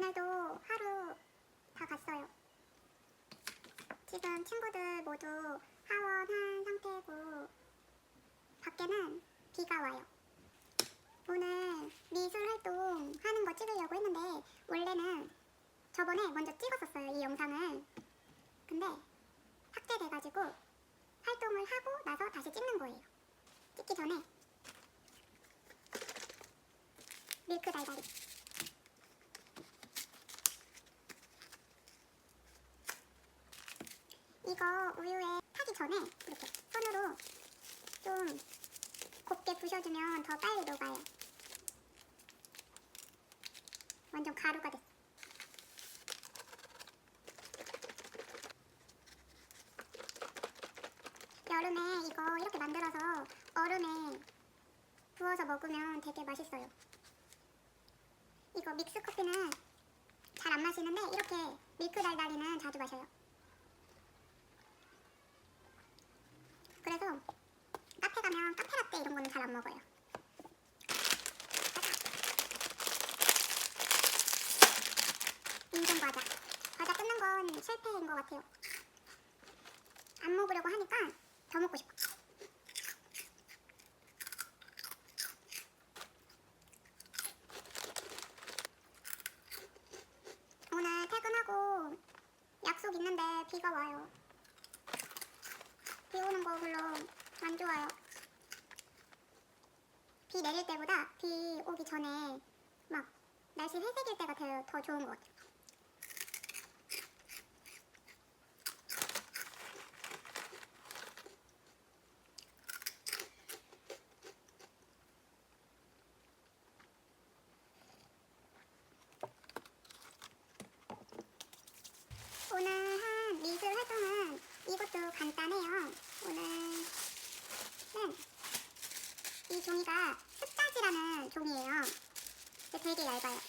오늘도 하루 다 갔어요. 지금 친구들 모두 하원한 상태고 밖에는 비가 와요. 오늘 미술 활동 하는 거 찍으려고 했는데 원래는 저번에 먼저 찍었었어요 이 영상을. 근데 삭제돼가지고 활동을 하고 나서 다시 찍는 거예요. 찍기 전에 밀크 달달이. 이거 우유에 타기 전에 이렇게 손으로 좀 곱게 부셔주면 더 빨리 녹아요. 완전 가루가 됐어. 여름에 이거 이렇게 만들어서 얼음에 부어서 먹으면 되게 맛있어요. 이거 믹스 커피는 잘 안 마시는데 이렇게 밀크 달달이는 자주 마셔요. 그래서 카페 가면 카페 라떼 이런 거는 잘 안 먹어요. 인생 과자. 과자 끊는 건 실패인 것 같아요. 안 먹으려고 하니까 더 먹고 싶어. 오늘 퇴근하고 약속 있는데 비가 와요. 비 오는 거 별로 안 좋아요. 비 내릴 때보다 비 오기 전에 막 날씨 회색일 때가 더, 더 좋은 것 같아요. 오늘 한 미술 활동은 간단해요. 오늘은 이 종이가 습자지라는 종이에요. 되게 얇아요.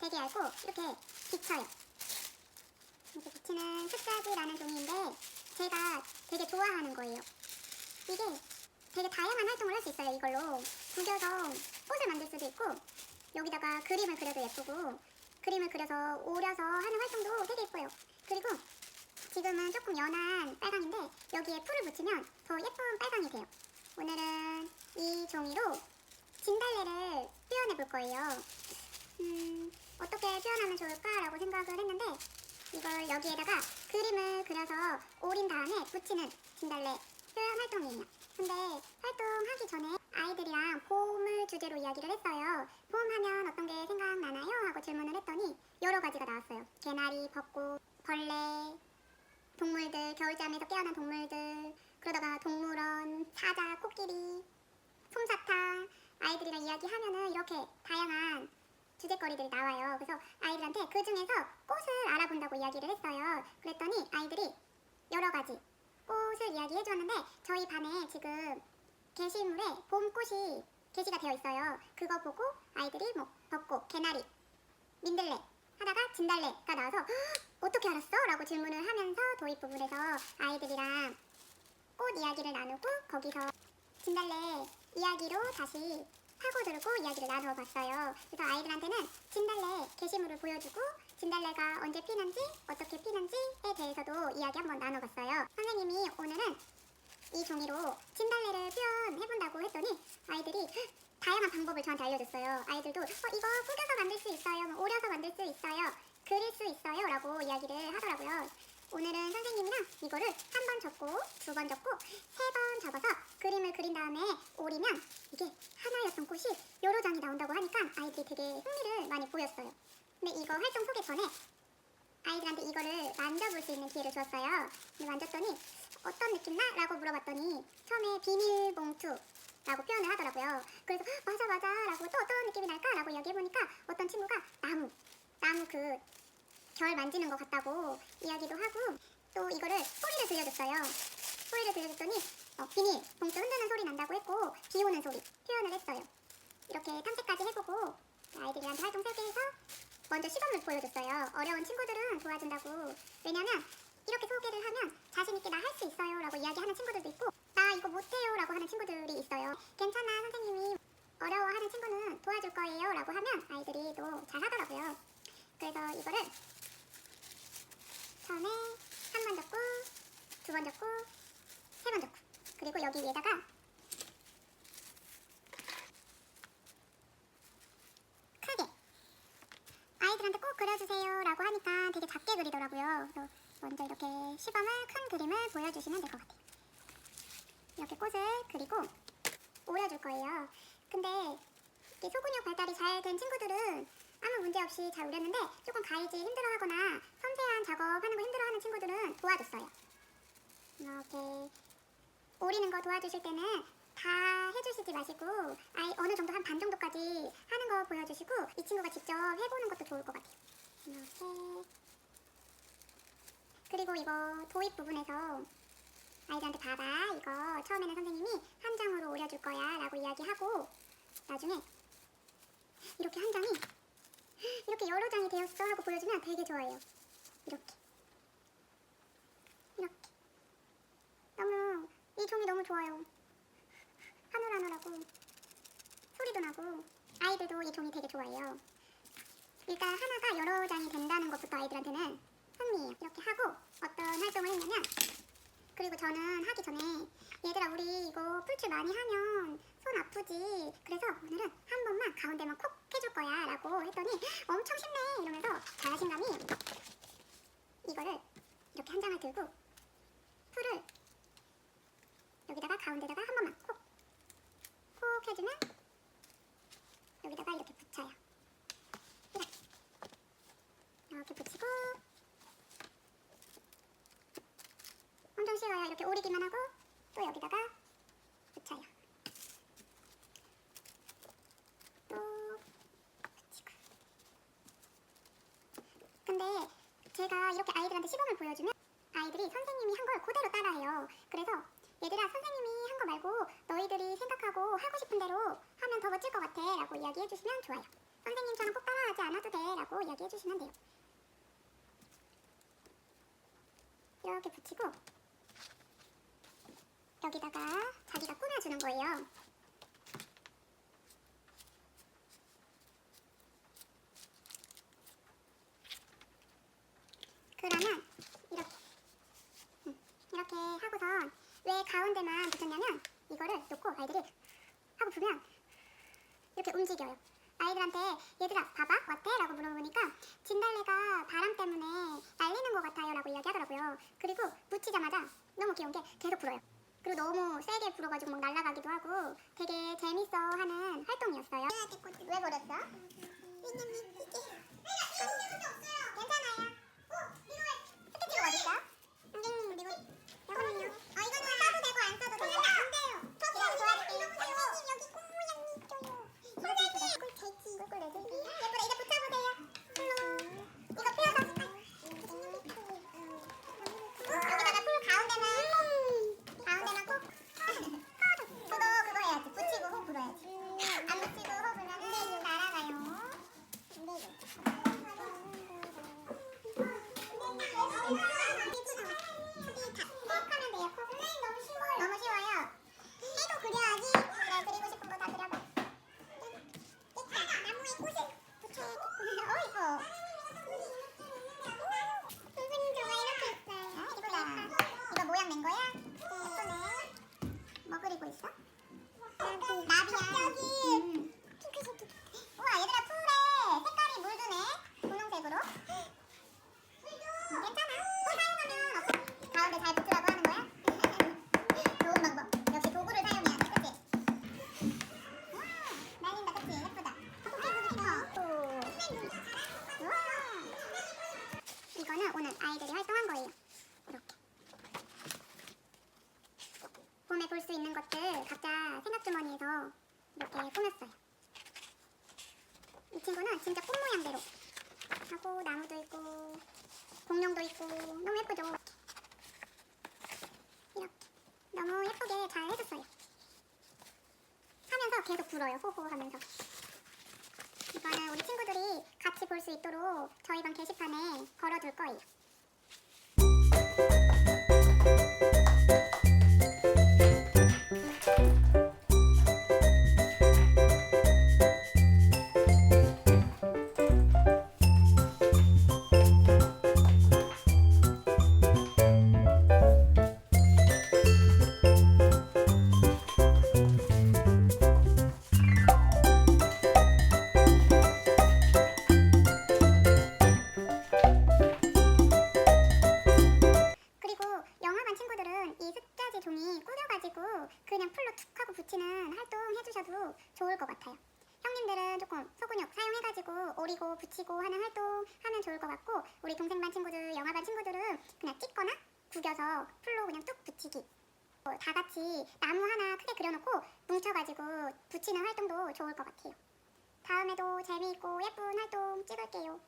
되게 얇고 이렇게 비쳐요. 이렇게 비치는 습자지라는 종이인데 제가 되게 좋아하는 거예요. 이게 되게 다양한 활동을 할 수 있어요. 이걸로 구겨서 꽃을 만들 수도 있고 여기다가 그림을 그려도 예쁘고 그림을 그려서 오려서 하는 활동도 되게 예뻐요. 그리고 지금은 조금 연한 빨강인데 여기에 풀을 붙이면 더 예쁜 빨강이 돼요. 오늘은 이 종이로 진달래를 표현해 볼 거예요. 음, 어떻게 표현하면 좋을까라고 생각을 했는데 이걸 여기에다가 그림을 그려서 오린 다음에 붙이는 진달래 표현 활동이에요. 근데 활동하기 전에 아이들이랑 봄을 주제로 이야기를 했어요. 봄 하면 어떤 게 생각나나요? 하고 질문을 했더니 여러 가지가 나왔어요. 개나리, 벚꽃, 벌레, 동물들, 겨울잠에서 깨어난 동물들, 그러다가 동물원, 사자, 코끼리, 솜사탕, 아이들이랑 이야기하면은 이렇게 다양한 주제거리들이 나와요. 그래서 아이들한테 그 중에서 꽃을 알아본다고 이야기를 했어요. 그랬더니 아이들이 여러 가지 꽃을 이야기해 줬는데 저희 반에 지금 게시물에 봄꽃이 게시가 되어 있어요. 그거 보고 아이들이 뭐 벚꽃, 개나리, 민들레 하다가 진달래가 나와서 "헉, 어떻게 알았어? 라고 질문을 하면서 도입 부분에서 아이들이랑 꽃 이야기를 나누고 거기서 진달래 이야기로 다시 파고들고 이야기를 나눠봤어요. 그래서 아이들한테는 진달래 게시물을 보여주고 진달래가 언제 피는지 어떻게 피는지에 대해서도 이야기 한번 나눠봤어요. 선생님이 오늘은 이 종이로 진달래를 표현해본다고 했더니 아이들이 "헉, 다양한 방법을 저한테 알려줬어요. 아이들도 어, 이거 구겨서 만들 수 있어요. 뭐 오려서 만들 수 있어요. 그릴 수 있어요. 라고 이야기를 하더라고요. 오늘은 선생님이랑 이거를 한 번 접고 두 번 접고 세 번 접어서 그림을 그린 다음에 오리면 이게 하나였던 꽃이 여러 장이 나온다고 하니까 아이들이 되게 흥미를 많이 보였어요. 근데 이거 활동 소개 전에 아이들한테 이거를 만져볼 수 있는 기회를 주었어요. 근데 만졌더니 어떤 느낌 나? 라고 물어봤더니 처음에 비닐봉투 라고 표현을 하더라고요. 그래서 "헉, 맞아 맞아 라고 또 어떤 느낌이 날까? 라고 이야기해보니까 어떤 친구가 나무 나무 그 결 만지는 것 같다고 이야기도 하고 또 이거를 소리를 들려줬어요. 소리를 들려줬더니 어, 비닐 봉투 흔드는 소리 난다고 했고 비 오는 소리 표현을 했어요. 이렇게 탐색까지 해보고 아이들이랑 활동 설계해서 먼저 시범을 보여줬어요. 어려운 친구들은 도와준다고. 왜냐면 이렇게 소개를 하면 자신있게 나 할 수 있어요 라고 이야기하는 친구들도 있고 나 이거 못해요 라고 하는 친구들이 있어요. 괜찮아 선생님이 어려워하는 친구는 도와줄 거예요 라고 하면 아이들이 또 잘 하더라고요. 그래서 이거를 처음에 한 번 접고 두 번 접고 세 번 접고 그리고 여기 위에다가 크게 아이들한테 꼭 그려주세요 라고 하니까 되게 작게 그리더라고요. 먼저 이렇게 시범을 큰 그림을 보여주시면 될 것 같아요. 이렇게 꽃을 그리고 오려줄 거예요. 근데 이렇게 소근육 발달이 잘 된 친구들은 아무 문제 없이 잘 오렸는데 조금 가이지 힘들어하거나 섬세한 작업하는 거 힘들어하는 친구들은 도와줬어요. 이렇게 오리는 거 도와주실 때는 다 해주시지 마시고 아이 어느 정도 한 반 정도까지 하는 거 보여주시고 이 친구가 직접 해보는 것도 좋을 것 같아요. 이렇게 그리고 이거 도입 부분에서 아이들한테 봐봐 이거 처음에는 선생님이 한 장으로 오려줄 거야 라고 이야기하고 나중에 이렇게 한 장이 이렇게 여러 장이 되었어 하고 보여주면 되게 좋아해요. 이렇게. 이렇게. 너무 이 종이 너무 좋아요. 하늘하늘하고 소리도 나고 아이들도 이 종이 되게 좋아해요. 일단 하나가 여러 장이 된다는 것부터 아이들한테는 흥미해요. 이렇게 하고 어떤 활동을 했냐면 그리고 저는 하기 전에 얘들아 우리 이거 풀칠 많이 하면 손 아프지? 그래서 오늘은 한번만 가운데만 콕 해줄 거야 라고 했더니 엄청 쉽네 이러면서 자신감이 이거를 이렇게 한 장을 들고 풀을 여기다가 가운데다가 한 번만 콕 콕 해주면 여기다가 이렇게 붙여요 이렇게 이렇게 붙이고 엄청 오리기만 하고 또 여기다가 붙여요. 또 붙이고. 근데 제가 이렇게 아이들한테 시범을 보여주면 아이들이 선생님이 한 걸 그대로 따라해요. 그래서 얘들아 선생님이 한 거 말고 너희들이 생각하고 하고 싶은 대로 하면 더 멋질 것 같아 라고 이야기해 주시면 좋아요. 선생님처럼 꼭 따라하지 않아도 돼 라고 이야기해 주시면 돼요. 이렇게 붙이고 여기다가 자기가 꾸며주는 거예요. 그러면 이렇게 음, 이렇게 하고선 왜 가운데만 붙였냐면 이거를 놓고 아이들이 하고 보면 이렇게 움직여요. 아이들한테 얘들아 봐봐 왔대? 라고 물어보니까 진달래가 바람 때문에 날리는 것 같아요 라고 이야기하더라고요. 그리고 붙이자마자 너무 귀여운 게 계속 불어요. 그리고 너무 세게 불어가지고 막 날아가기도 하고 되게 재밌어 하는 활동이었어요. 왜 버렸어? 왜냐면 이게 나무도 있고 공룡도 있고 너무 예쁘죠? 이렇게 너무 예쁘게 잘 해줬어요. 하면서 계속 불어요. 호호 하면서. 이거는 우리 친구들이 같이 볼 수 있도록 저희 방 게시판에 걸어둘 거예요. 친구들, 영화반 친구들은 그냥 찍거나 구겨서 풀로 그냥 뚝 붙이기. 어, 다 같이 나무 하나 크게 그려놓고 뭉쳐가지고 붙이는 활동도 좋을 것 같아요. 다음에도 재미있고 예쁜 활동 찍을게요.